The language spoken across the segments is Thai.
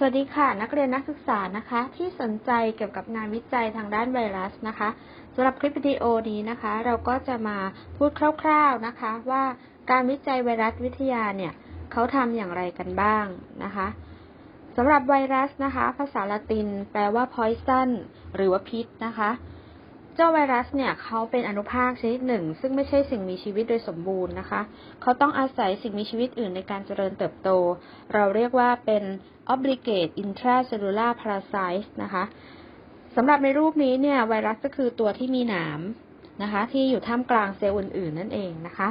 สวัสดีค่ะ นักเรียนนักศึกษานะคะ ที่สนใจเกี่ยวกับงานวิจัยทางด้านไวรัสนะคะสำหรับคลิปวิดีโอนี้นะคะ เราก็จะมาพูดคร่าวๆนะคะ ว่าการวิจัยไวรัสวิทยาเนี่ยเขาทำอย่างไรกันบ้างนะคะสำหรับไวรัสนะคะ ภาษาละตินแปลว่า poison หรือว่าพิษนะคะ เจ้าไวรัสเนี่ยเขาเป็นอนุภาคชนิดหนึ่ง ซึ่งไม่ใช่สิ่งมีชีวิตโดยสมบูรณ์นะคะ เขาต้องอาศัยสิ่งมีชีวิตอื่นในการเจริญเติบโต เราเรียกว่าเป็น obligate intracellular parasite นะคะสำหรับในรูปนี้เนี่ยไวรัสก็คือตัวที่มีหนามนะคะที่อยู่ท่ามกลางเซลล์อื่นๆ นั่นเองนะคะ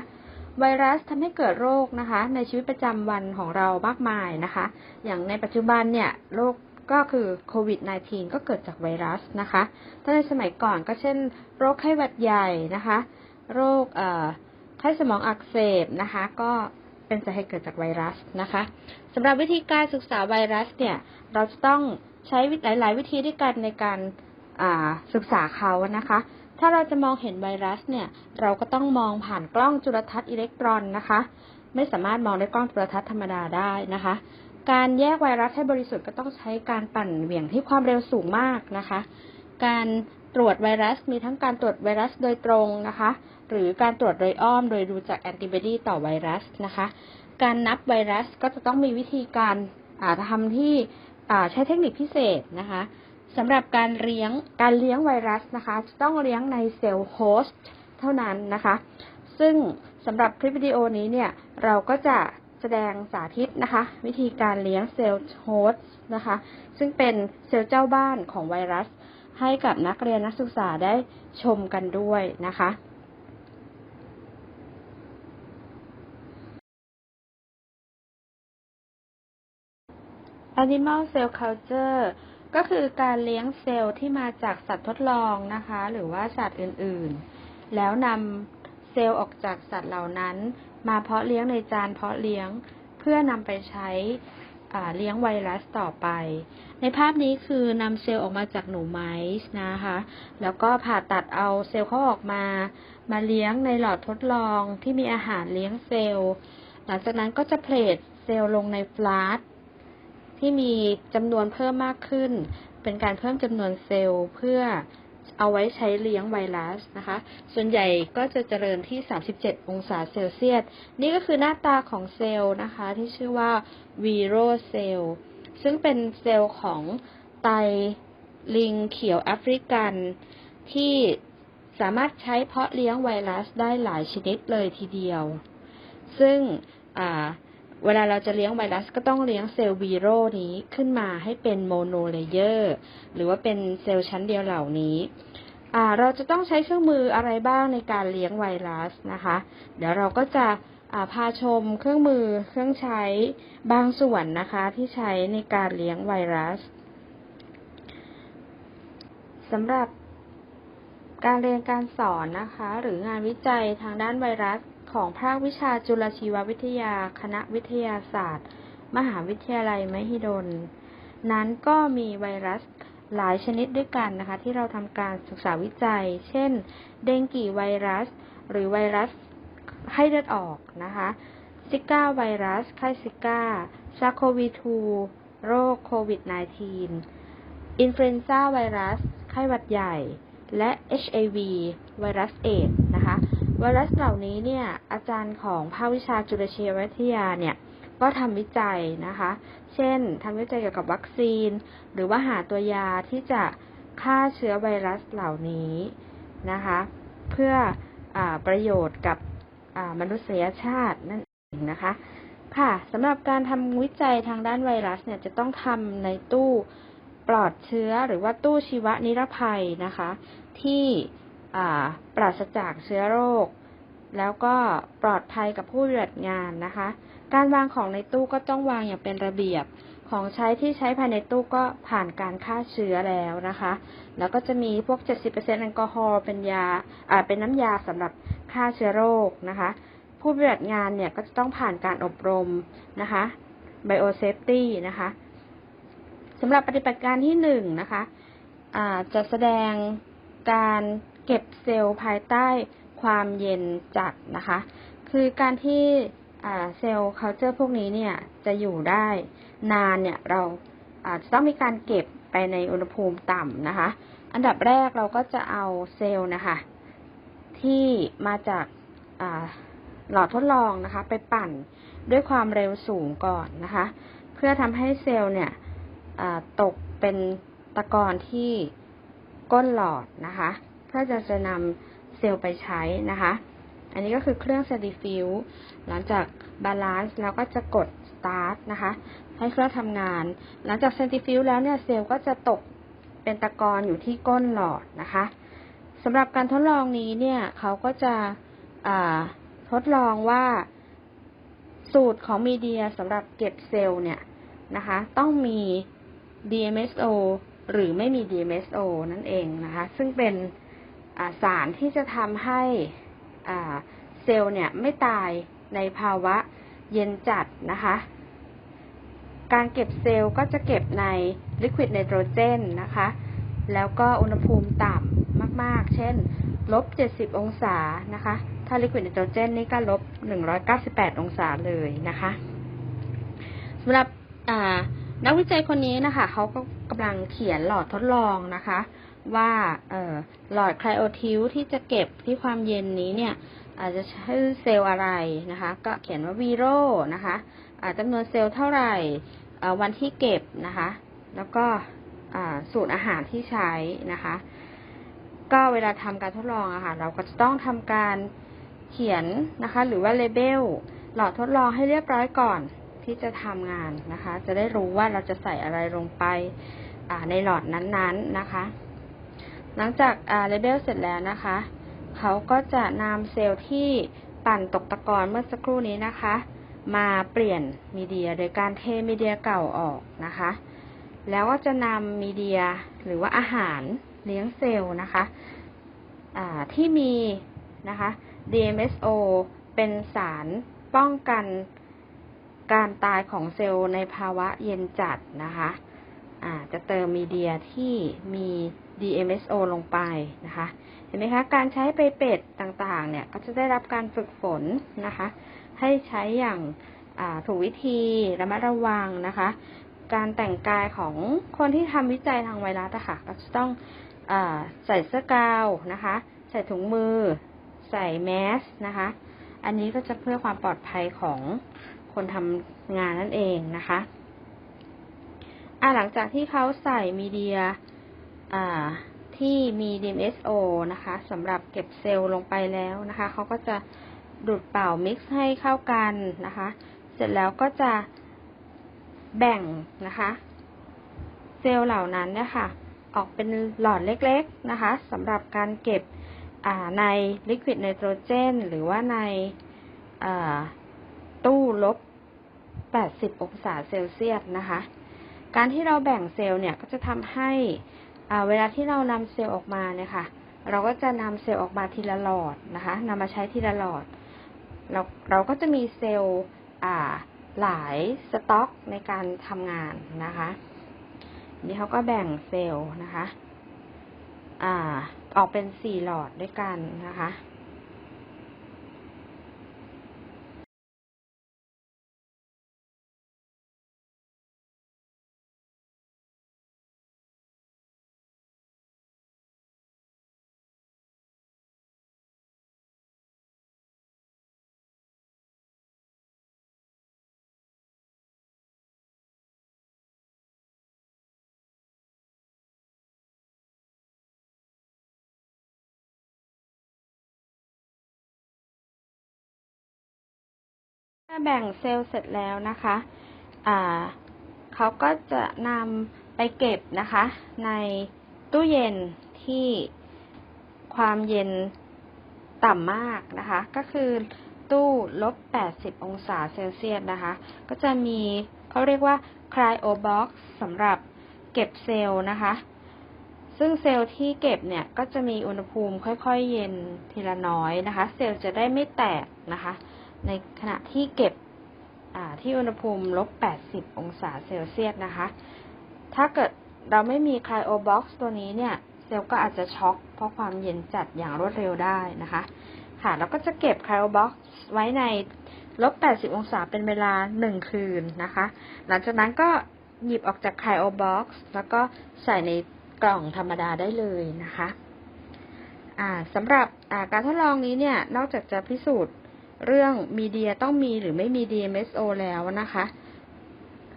ไวรัสทำให้เกิดโรคนะคะ ในชีวิตประจำวันของเรามากมายนะคะ อย่างในปัจจุบันเนี่ยโรค ก็คือโควิด -19 ก็เกิดจากไวรัสนะคะถ้าในสมัยก่อนก็เช่น โรคไข้หวัดใหญ่นะคะ โรคไข้สมองอักเสบนะคะ ก็เป็นสาเหตุเกิดจากไวรัสนะคะสำหรับวิธีการศึกษาไวรัสเนี่ย เราจะต้องใช้หลาย ๆ วิธีด้วยกันในการศึกษาเขานะคะ ถ้าเราจะมองเห็นไวรัสเนี่ย เราก็ต้องมองผ่านกล้องจุลทรรศน์อิเล็กตรอนนะคะ ไม่สามารถมองด้วยกล้องจุลทรรศน์ธรรมดาได้นะคะ การแยกไวรัสให้บริสุทธิ์ก็ต้องใช้การปั่นเหวี่ยงที่ความเร็วสูงมากนะคะ การตรวจไวรัสมีทั้งการตรวจไวรัสโดยตรงนะคะ หรือการตรวจโดยอ้อม โดยดูจากแอนติบอดีต่อไวรัสนะคะ การนับไวรัสก็จะต้องมีวิธีการทำที่ใช้เทคนิคพิเศษนะคะสำหรับการเลี้ยงการเลี้ยงไวรัสนะคะจะต้องเลี้ยงในเซลล์โฮสต์เท่านั้นนะคะ ซึ่งสำหรับคลิปวิดีโอนี้เนี่ยเราก็จะ แสดงสาธิตนะคะ วิธีการเลี้ยงเซลล์โฮสต์นะคะ ซึ่งเป็นเซลล์เจ้าบ้านของไวรัส ให้กับนักเรียนนักศึกษาได้ชมกันด้วยนะคะ Animal Cell Culture ก็คือการเลี้ยงเซลล์ที่มาจากสัตว์ทดลองนะคะ หรือว่าสัตว์อื่นๆ แล้วนำเซลล์ออกจากสัตว์เหล่านั้น มาเพาะเลี้ยงในจานเพาะเลี้ยงเพื่อนำไปใช้เลี้ยงไวรัสต่อไป ในภาพนี้คือนำเซลล์ออกมาจากหนูไม้นะคะ แล้วก็ผ่าตัดเอาเซลล์เขาออกมา มาเลี้ยงในหลอดทดลองที่มีอาหารเลี้ยงเซลล์ หลังจากนั้นก็จะเพลทเซลล์ลงในฟลาสที่มีจำนวนเพิ่มมากขึ้น เป็นการเพิ่มจำนวนเซลล์เพื่อ เอาไว้ใช้เลี้ยงไวรัสนะคะ ส่วนใหญ่ก็จะเจริญที่ 37 องศาเซลเซียส นี่ก็คือหน้าตาของเซลล์นะคะ ที่ชื่อว่าวีโรเซลล์ ซึ่งเป็นเซลล์ของไตลิงเขียวแอฟริกันที่สามารถใช้เพาะเลี้ยงไวรัสได้หลายชนิดเลยทีเดียว ซึ่ง เวลาเราจะเลี้ยงไวรัสก็ต้องเลี้ยงเซลล์วีโรนี้ขึ้นมาให้เป็นโมโนเลเยอร์หรือว่าเป็นเซลล์ชั้นเดียวเหล่านี้เราจะต้องใช้เครื่องมืออะไรบ้างในการเลี้ยงไวรัสนะคะ เดี๋ยวเราก็จะพาชมเครื่องมือเครื่องใช้บางส่วนนะคะที่ใช้ในการเลี้ยงไวรัสสำหรับการเรียนการสอนนะคะ หรืองานวิจัยทางด้านไวรัส ของภาควิชาจุลชีววิทยา คณะวิทยาศาสตร์ มหาวิทยาลัยมหิดล นั้นก็มีไวรัสหลายชนิดด้วยกันนะคะ ที่เราทำการศึกษาวิจัย เช่น เดงกีไวรัส หรือไวรัสไข้เลือดออกนะคะซิก้าไวรัส ไข้ซิก้าซาโควี2โรคโควิด -19 อินฟลูเอนซ่าไวรัส ไข้หวัดใหญ่ และ HIV ไวรัสเอดนะคะ ไวรัสเหล่านี้เนี่ย อาจารย์ของภาควิชาจุลชีววิทยาเนี่ย ก็ทำวิจัยนะคะ เช่นทำวิจัยเกี่ยวกับวัคซีน หรือว่าหาตัวยาที่จะฆ่าเชื้อไวรัสเหล่านี้นะคะ เพื่ออประโยชน์กับมนุษยชาตินั่นเองนะคะ ค่ะสำหรับการทำวิจัยทางด้านไวรัสเนี่ยจะต้องทำในตู้ปลอดเชื้อหรือว่าตู้ชีวนิรภัยนะคะ ที่ ปราศจากเชื้อโรค แล้วก็ปลอดภัยกับผู้ปฏิบัติงานนะคะ การวางของในตู้ก็ต้องวางอย่างเป็นระเบียบ ของใช้ที่ใช้ภายในตู้ก็ผ่านการฆ่าเชื้อแล้วนะคะ แล้วก็จะมีพวก 70%แอลกอฮอล์เป็นยาอ่าเป็นน้ำยาสำหรับฆ่าเชื้อโรคนะคะ ผู้ปฏิบัติงานเนี่ยก็จะต้องผ่านการอบรมนะคะ biosafety นะคะสำหรับปฏิบัติการที่หนึ่งนะคะะจะแสดงการ เก็บเซลล์ภายใต้ความเย็นจัดนะคะ คือการที่เซลล์เคาเจอร์พวกนี้เนี่ยจะอยู่ได้นานเนี่ยเราอาจจะต้องมีการเก็บไปในอุณหภูมิต่ำนะคะ อันดับแรกเราก็จะเอาเซลล์นะคะ ที่มาจากาหลอดทดลองนะคะ ไปปั่นด้วยความเร็วสูงก่อนนะคะ เพื่อทำให้เซลล์เนี่ยตกเป็นตะกอนที่ก้นหลอดนะคะ เพื่อจะจะนำเซลล์ไปใช้นะคะ อันนี้ก็คือเครื่องเซติฟิวหลังจากบาลานซ์เราก็จะกด start นะคะ ให้เครื่องทำงาน หลังจากเซนติฟิวแล้วเนี่ยเซลล์ก็จะตกเป็นตะกอนอยู่ที่ก้นหลอดนะคะสำหรับการทดลองนี้เนี่ยเขาก็จะทดลองว่าสูตรของมีเดียสำหรับเก็บเซลล์เนี่ยนะคะ ต้องมี DMSO หรือไม่มี DMSO นั่นเองนะคะ ซึ่งเป็น สารที่จะทำให้เซลล์เนี่ยไม่ตายในภาวะเย็นจัดนะคะ การเก็บเซลล์ก็จะเก็บในลิควิดไนโตรเจนนะคะ แล้วก็อุณหภูมิต่ำมาก ๆ เช่น ลบ 70 องศานะคะ ถ้าลิควิดไนโตรเจนนี่ก็ลบ 198 องศาเลยนะคะสำหรับนักวิจัยคนนี้นะคะ เขาก็กำลังเขียนหลอดทดลองนะคะ ว่าหลอดไคลโอทิลที่จะเก็บที่ความเย็นนี้เนี่ย อาจจะชื่อเซลล์อะไรนะคะ ก็เขียนว่าวีโรนะคะจำนวนเซลล์เท่าไหร่วันที่เก็บนะคะ แล้วก็สูตรอาหารที่ใช้นะคะ ก็เวลาทำการทดลองอะค่ะ เราก็จะต้องทำการเขียนนะคะ หรือว่าเลเบลหลอดทดลองให้เรียบร้อยก่อนที่จะทำงานนะคะ จะได้รู้ว่าเราจะใส่อะไรลงไปในหลอดนั้นๆนนนะคะ หลังจากเลเบลเสร็จแล้วนะคะ เขาก็จะนำเซลล์ที่ปั่นตกตะกอนเมื่อสักครู่นี้นะคะ มาเปลี่ยนมีเดียโดยการเทมีเดียเก่าออกนะคะ แล้วก็จะนำมีเดียหรือว่าอาหารเลี้ยงเซลล์นะคะที่มีนะคะ DMSO เป็นสารป้องกันการตายของเซลล์ในภาวะเย็นจัดนะคะจะเติมมีเดียที่มี DMSO ลงไปนะคะ เห็นไหมคะ การใช้ไปเป็ดต่างๆ เนี่ย ก็จะได้รับการฝึกฝนนะคะ ให้ใช้อย่างถูกวิธีระมัดระวังนะคะ การแต่งกายของคนที่ทำวิจัยทางไวรัสอะค่ะ ก็จะต้องอใส่เสื้อกาวนะคะ ใส่ถุงมือ ใส่แมสนะคะ อันนี้ก็จะเพื่อความปลอดภัยของคนทำงานนั่นเองนะคะอ่าหลังจากที่เขาใส่มีเดีย ที่มี DMSO นะคะสำหรับเก็บเซลล์ลงไปแล้วนะคะเขาก็จะดูดเป่ามิกซ์ให้เข้ากันนะคะ เสร็จแล้วก็จะแบ่งนะคะ เซลล์เหล่านั้นเนี่ยค่ะ ออกเป็นหลอดเล็กๆนะคะสำหรับการเก็บในลิควิดไนโตรเจนหรือว่าในตู้ลบ 80 องศาเซลเซียสนะคะ การที่เราแบ่งเซลล์เนี่ยก็จะทำให้ เวลาที่เรานำเซลล์ออกมาเนี่ยค่ะ เราก็จะนำเซลล์ออกมาทีละหลอดนะคะนำมาใช้ทีละหลอด เราเราก็จะมีเซลล์หลายสต็อกในการทำงานนะคะนี่เขาก็แบ่งเซลล์นะคะอออกเป็นสี่หลอดด้วยกันนะคะ ถ้าแบ่งเซลล์เสร็จแล้วนะคะเขาก็จะนำไปเก็บนะคะ ในตู้เย็นที่ความเย็นต่ำมากนะคะ ก็คือตู้ลบ 80 องศาเซลเซียสนะคะ ก็จะมีเขาเรียกว่า cryo box สำหรับเก็บเซลล์นะคะ ซึ่งเซลล์ที่เก็บเนี่ย ก็จะมีอุณหภูมิค่อยๆ เย็นทีละน้อยนะคะ เซลล์จะได้ไม่แตกนะคะ ในขณะที่เก็บที่อุณหภูมิลบ 80 องศาเซลเซียสนะคะ ถ้าเกิดเราไม่มีไคลโอบ็อกซ์ตัวนี้เนี่ย เซลล์ก็อาจจะช็อกเพราะความเย็นจัดอย่างรวดเร็วได้นะคะ ค่ะแล้วก็จะเก็บไคลโอบ็อกซ์ไว้ในลบ 80 องศาเป็นเวลา 1 คืนนะคะ หลังจากนั้นก็หยิบออกจากไคโอบ็อกซ์แล้วก็ใส่ในกล่องธรรมดาได้เลยนะคะสำหรับการทดลองนี้เนี่ย นอกจากจะพิสูจน์ เรื่องมีเดียต้องมีหรือไม่มี DMSO แล้วนะคะ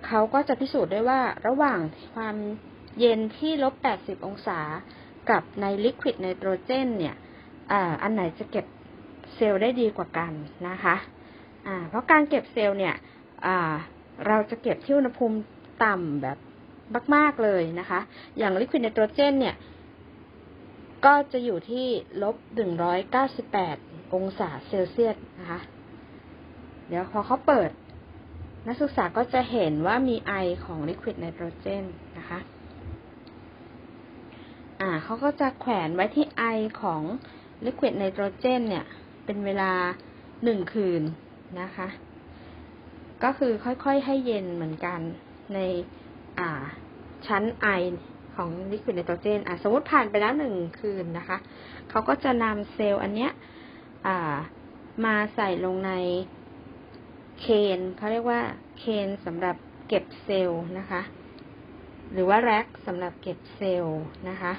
เขาก็จะพิสูจน์ได้ว่าระหว่างความเย็นที่ลบ 80 องศา กับในลิควิดไนโตรเจนเนี่ยอันไหนจะเก็บเซลล์ได้ดีกว่ากันนะคะะเพราะการเก็บเซลล์เนี่ยเราจะเก็บที่อุณหภูมิต่ำแบบมาก ๆ เลยนะคะ อย่างลิควิดไนโตรเจนเนี่ย ก็จะอยู่ที่ลบ 198 องศาเซลเซียสนะคะ เดี๋ยวพอเขาเปิด นักศึกษาก็จะเห็นว่ามีไอของลิควิดไนโตรเจนนะคะ อ่าเขาก็จะแขวนไว้ที่ไอของลิควิดไนโตรเจนเนี่ย เป็นเวลาหนึ่งคืนนะคะ ก็คือค่อยๆให้เย็นเหมือนกันในอ่าชั้นไอของลิควิดไนโตรเจนอ่าสมมติผ่านไปแล้วหนึ่งคืนนะคะ เขาก็จะนำเซลล์อันเนี้ย มาใส่ลงในเคนเขาเรียกว่าเคนสำหรับเก็บเซลล์นะคะ หรือว่าแร็กสำหรับเก็บเซลล์นะคะ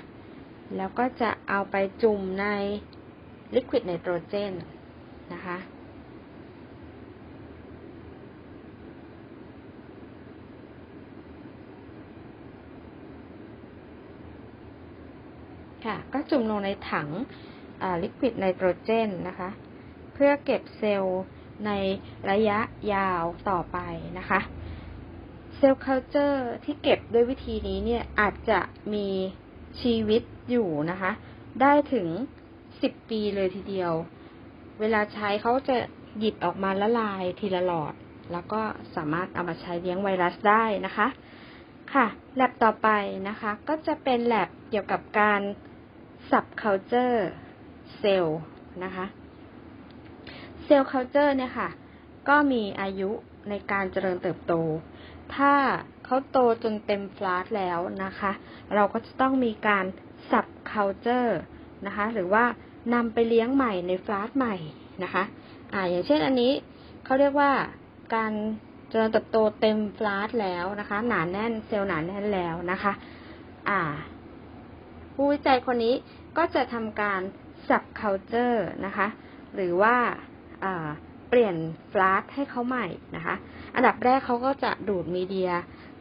แล้วก็จะเอาไปจุ่มในลิควิดไนโตรเจนนะคะค่ะ ก็จุ่มลงในถัง ลิควิดไนโตรเจนนะคะ เพื่อเก็บเซลล์ในระยะยาวต่อไปนะคะ เซลล์เคาเจอร์ที่เก็บด้วยวิธีนี้เนี่ยอาจจะมีชีวิตอยู่นะคะ ได้ถึงสิบปีเลยทีเดียว เวลาใช้เขาจะหยิบออกมาละลายทีละหลอด แล้วก็สามารถเอามาใช้เลี้ยงไวรัสได้นะคะ ค่ะ แลบต่อไปนะคะ ก็จะเป็นแลบเกี่ยวกับการ subculture cell น เซล์นะคะเซลล์ culture เนี่ยค่ะ ก็มีอายุในการเจริญเติบโต ถ้าเขาโตจนเต็มฟลาสแล้วนะคะ เราก็จะต้องมีการ subculture นะคะ หรือว่านำไปเลี้ยงใหม่ในฟลาสใหม่นะคะอ่าอย่างเช่นอันนี้เขาเรียกว่าการเจริญเติบโตเต็มฟลาสแล้วนะคะ หนาแน่นเซลล์หนาแน่นแล้วนะคะ อ่า ผู้วิจัยคนนี้ก็จะทำการ subculture นะคะ หรือว่าเปลี่ยนฟลาสให้เขาใหม่นะคะ อันดับแรกเขาก็จะดูดมีเดีย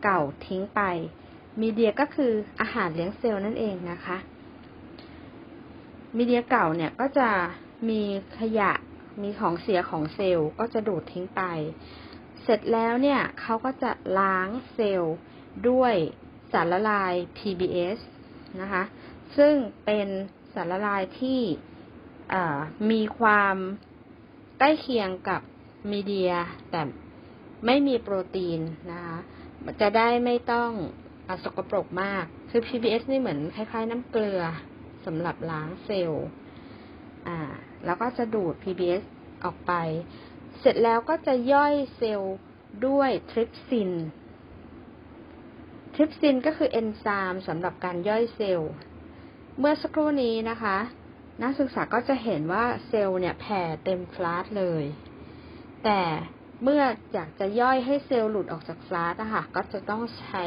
เก่าทิ้งไป มีเดียก็คืออาหารเลี้ยงเซลล์นั่นเองนะคะ มีเดียเก่าเนี่ยก็จะมีขยะมีของเสียของเซลล์ก็จะดูดทิ้งไป เสร็จแล้วเนี่ยเขาก็จะล้างเซลล์ด้วยสารละลาย PBS นะคะ ซึ่งเป็น สารละลายที่มีความใกล้เคียงกับมีเดีย แต่ไม่มีโปรตีนนะคะจะได้ไม่ต้องอสกปรกมาก คือ PBS นี่เหมือนคล้ายๆน้ำเกลือสำหรับล้างเซลล์ อ่า แล้วก็จะดูด PBS ออกไป เสร็จแล้วก็จะย่อยเซลล์ด้วยทริปซิน ทริปซินก็คือเอนไซม์สำหรับการย่อยเซลล์ เมื่อสักครู่นี้นะคะ นักศึกษาก็จะเห็นว่าเซลล์เนี่ยแผ่เต็มฟลาสเลย แต่เมื่ออยากจะย่อยให้เซลล์หลุดออกจากฟลาสอะคะก็จะต้องใช้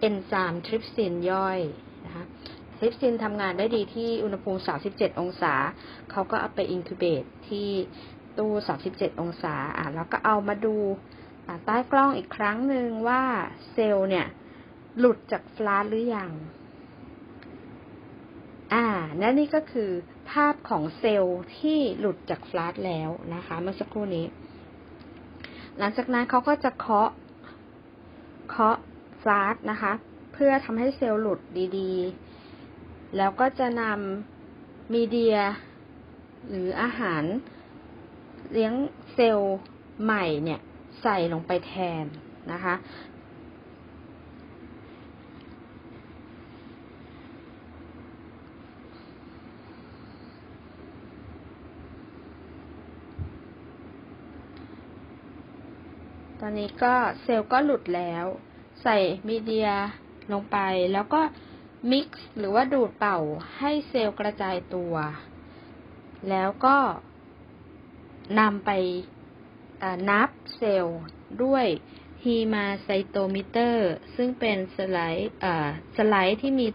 เอนไซม์ทริปซินย่อยนะคะทริปซินทำงานได้ดีที่อุณหภูมิ 37 องศา เขาก็เอาไปอินคิวเบตที่ตู้ 37 องศาอะแล้วก็เอามาดูใต้กล้องอีกครั้งหนึ่งว่าเซลล์เนี่ย หลุดจากฟลาสหรือยัง อ่าและนี่ก็คือภาพของเซลล์ที่หลุดจากฟลาสแล้วนะคะ เมื่อสักครู่นี้ หลังจากนั้นเขาก็จะเคาะ เคาะฟลาสนะคะ เพื่อทำให้เซลล์หลุดดีๆ แล้วก็จะนำมีเดีย หรืออาหารเลี้ยงเซลล์ใหม่เนี่ยใส่ลงไปแทนนะคะ อนนี้ก็เซลล์ก็หลุดแล้ว ใส่มีเดียลงไปแล้วก็มิกซ์หรือว่าดูดเป่าให้เซลล์กระจายตัว แล้วก็นำไปนับเซลล์ด้วยฮีมาไซโตมิเตอร์ ซึ่งเป็นสไลด์สไลด์ที่มี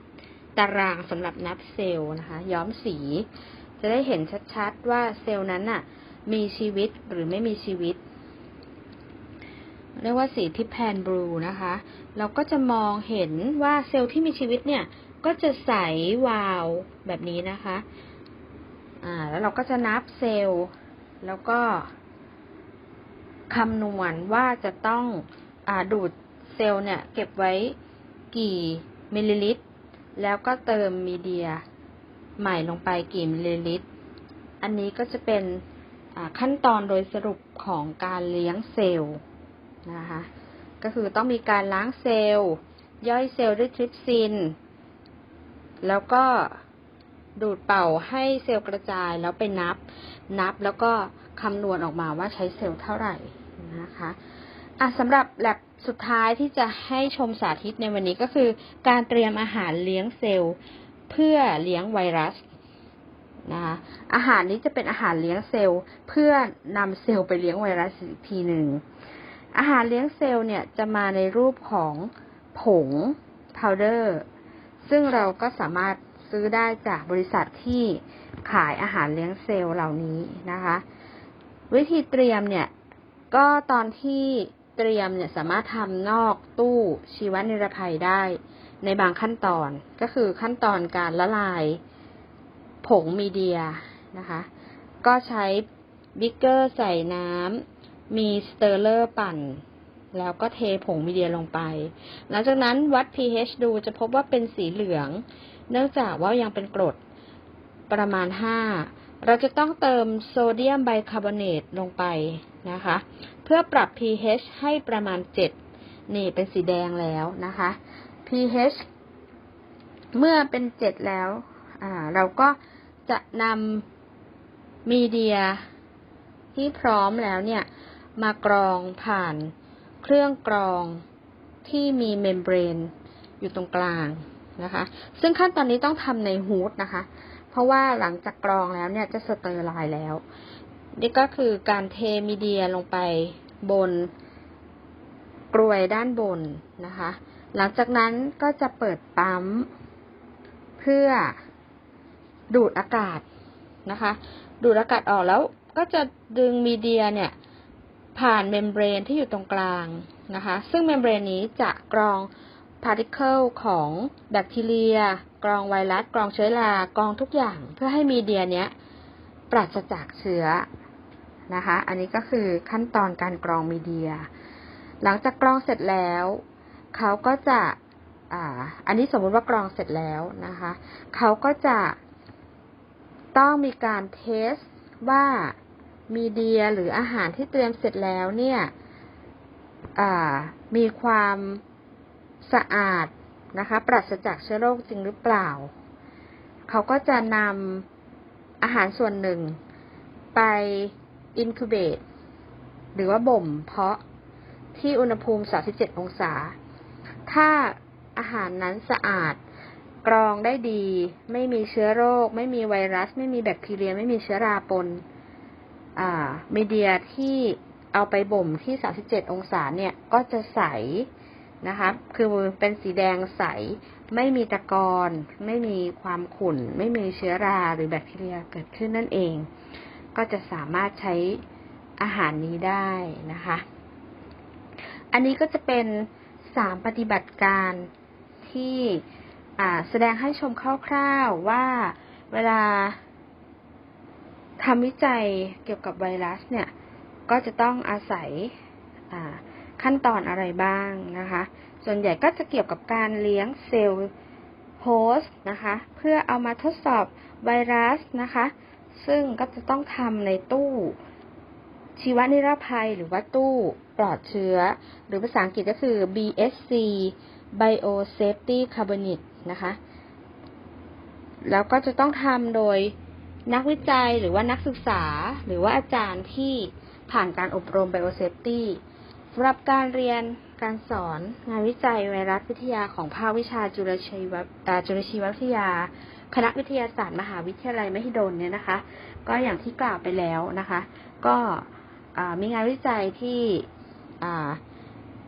ตารางสำหรับนับเซลล์นะคะ ย้อมสี จะได้เห็นชัดๆว่าเซลล์นั้นน่ะ มีชีวิตหรือไม่มีชีวิต เรียกว่าสีทิพแพนบลูนะคะ เราก็จะมองเห็นว่าเซลล์ที่มีชีวิตเนี่ย ก็จะใสวาวแบบนี้นะคะ อ่า แล้วเราก็จะนับเซลล์ แล้วก็คำนวณว่าจะต้องอาดูดเซลล์เนี่ย เก็บไว้กี่มิลลิลิตร แล้วก็เติมมีเดียใหม่ลงไปกี่มิลลิลิตร อันนี้ก็จะเป็นขั้นตอนโดยสรุปของการเลี้ยงเซลล์ นะคะ ก็คือต้องมีการล้างเซลล์ ย่อยเซลล์ด้วยทริปซิน แล้วก็ดูดเป่าให้เซลล์กระจายแล้วไปนับ นับแล้วก็คำนวณออกมาว่าใช้เซลล์เท่าไหร่นะคะอะสำหรับแลบสุดท้ายที่จะให้ชมสาธิตในวันนี้ก็คือ การเตรียมอาหารเลี้ยงเซลล์ เพื่อเลี้ยงไวรัสนะคะอาหารนี้จะเป็นอาหารเลี้ยงเซลล์ เพื่อนำเซลล์ไปเลี้ยงไวรัสอีกทีหนึ่ง อาหารเลี้ยงเซลล์เนี่ยจะมาในรูปของผงพาวเดอร์ซึ่งเราก็สามารถซื้อได้จากบริษัทที่ขายอาหารเลี้ยงเซลล์เหล่านี้นะคะ วิธีเตรียมเนี่ย ก็ตอนที่เตรียมเนี่ยสามารถทำนอกตู้ชีวนิรภัยได้ ในบางขั้นตอนก็คือขั้นตอนการละลายผงมีเดียนะคะ ก็ใช้บิ๊กเกอร์ใส่น้ำ มีสเตอร์เลอร์ปั่น แล้วก็เทผงมีเดียลงไป หลังจากนั้นวัด pH ดูจะพบว่าเป็นสีเหลือง เนื่องจากว่ายังเป็นกรดประมาณ 5 เราจะต้องเติมโซเดียมไบคาร์บอเนตลงไปนะคะ เพื่อปรับ pH ให้ประมาณ 7 นี่เป็นสีแดงแล้วนะคะ pH เมื่อเป็น 7 แล้ว เราก็จะนำมีเดียที่พร้อมแล้วเนี่ย มากรองผ่านเครื่องกรองที่มีเมมเบรนอยู่ตรงกลางนะคะ ซึ่งขั้นตอนนี้ต้องทำในฮูดนะคะ เพราะว่าหลังจากกรองแล้วเนี่ยจะสเตอร์ไลน์แล้ว นี่ก็คือการเทมีเดียลงไปบนกรวยด้านบนนะคะ หลังจากนั้นก็จะเปิดปั๊ม เพื่อดูดอากาศนะคะ ดูดอากาศออกแล้วก็จะดึงมีเดียเนี่ย ผ่านเมมเบรนที่อยู่ตรงกลางนะคะ ซึ่งเมมเบรนนี้จะกรองพาร์ติเคิลของแบคทีเรีย กรองไวรัส กรองเชื้อรากรองทุกอย่างเพื่อให้มีเดียเนี้ยปราศจากเชื้อนะคะ อันนี้ก็คือขั้นตอนการกรองมีเดีย หลังจากกรองเสร็จแล้ว เขาก็จะอ่าอันนี้สมมุติว่ากรองเสร็จแล้วนะคะ เขาก็จะต้องมีการเทสว่า มีเดียหรืออาหารที่เตรียมเสร็จแล้วเนี่ยมีความสะอาดนะคะ ปราศจากเชื้อโรคจริงหรือเปล่า เขาก็จะนำอาหารส่วนหนึ่งไปอินคูเบตหรือว่าบ่มเพาะที่อุณหภูมิ 37 องศา ถ้าอาหารนั้นสะอาดกรองได้ดี ไม่มีเชื้อโรค ไม่มีไวรัส ไม่มีแบคทีเรีย ไม่มีเชื้อราปน มีเดียที่เอาไปบ่มที่ 37 องศาเนี่ย ก็จะใสนะคะ คือเป็นสีแดงใส ไม่มีตะกอน ไม่มีความขุ่น ไม่มีเชื้อราหรือแบคทีเรียเกิดขึ้นนั่นเอง ก็จะสามารถใช้อาหารนี้ได้นะคะ อันนี้ก็จะเป็นสามปฏิบัติการที่แสดงให้ชมคร่าวๆว่าเวลา ทำวิจัยเกี่ยวกับไวรัสเนี่ย ก็จะต้องอาศัยขั้นตอนอะไรบ้างนะคะ ส่วนใหญ่ก็จะเกี่ยวกับการเลี้ยงเซลล์โฮสต์นะคะ เพื่อเอามาทดสอบไวรัสนะคะ ซึ่งก็จะต้องทำในตู้ชีวนิรภัยหรือว่าตู้ปลอดเชื้อ หรือภาษาอังกฤษก็คือ BSC Biosafety Cabinet นะคะ แล้วก็จะต้องทำโดย นักวิจัยหรือว่านักศึกษา หรือว่าอาจารย์ที่ผ่านการอบรม Biosafety สำหรับการเรียนการสอนงานวิจัยไวรัสวิทยาของภาควิชาจุลชีวจุลชีววิทยา คณะวิทยาศาสตร์มหาวิทยาลัยมหิดลเนี่ยนะคะ ก็อย่างที่กล่าวไปแล้วนะคะ ก็มีงานวิจัยที่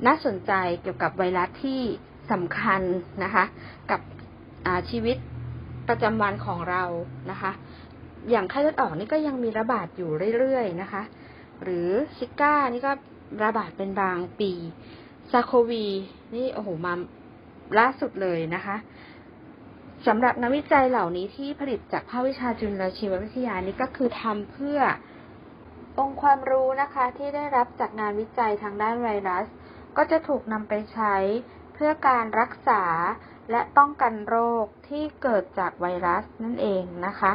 น่าสนใจเกี่ยวกับไวรัสที่สำคัญนะคะ กับชีวิตประจำวันของเรานะคะ อย่างไข้เลือดออกนี่ก็ยังมีระบาดอยู่เรื่อยๆนะคะ หรือซิก้านี่ก็ระบาดเป็นบางปีซาโควีนี่โอ้โหมาล่าสุดเลยนะคะสำหรับนักวิจัยเหล่านี้ที่ผลิตจากภาควิชาจุลชีววิทยานี่ก็คือทำเพื่อองค์ความรู้นะคะที่ได้รับจากงานวิจัยทางด้านไวรัส ก็จะถูกนำไปใช้เพื่อการรักษาและป้องกันโรคที่เกิดจากไวรัสนั่นเองนะคะ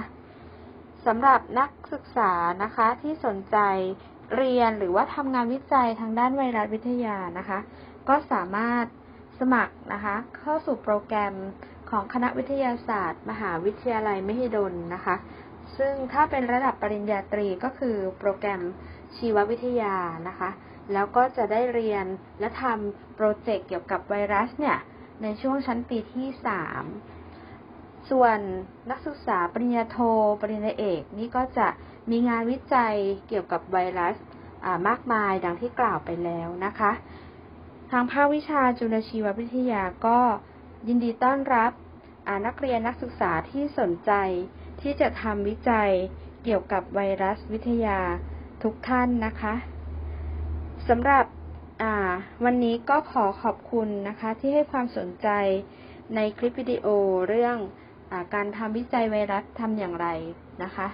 สำหรับนักศึกษานะคะที่สนใจเรียนหรือว่าทำงานวิจัยทางด้านไวรัสวิทยานะคะ ก็สามารถสมัครนะคะ เข้าสู่โปรแกรมของคณะวิทยาศาสตร์ มหาวิทยาลัยมหิดลนะคะ ซึ่งถ้าเป็นระดับปริญญาตรีก็คือโปรแกรมชีววิทยานะคะ แล้วก็จะได้เรียนและทำโปรเจกต์เกี่ยวกับไวรัสเนี่ยในช่วงชั้นปีที่ 3 ส่วนนักศึกษาปริญญาโท ปริญญาเอก นี่ก็จะมีงานวิจัยเกี่ยวกับไวรัสมากมายดังที่กล่าวไปแล้วนะคะ ทางภาควิชาจุลชีววิทยาก็ยินดีต้อนรับนักเรียนนักศึกษาที่สนใจที่จะทำวิจัยเกี่ยวกับไวรัสวิทยาทุกท่านนะคะสำหรับวันนี้ก็ขอขอบคุณนะคะที่ให้ความสนใจในคลิปวิดีโอเรื่อง การทำวิจัยไวรัสทำอย่างไรนะคะ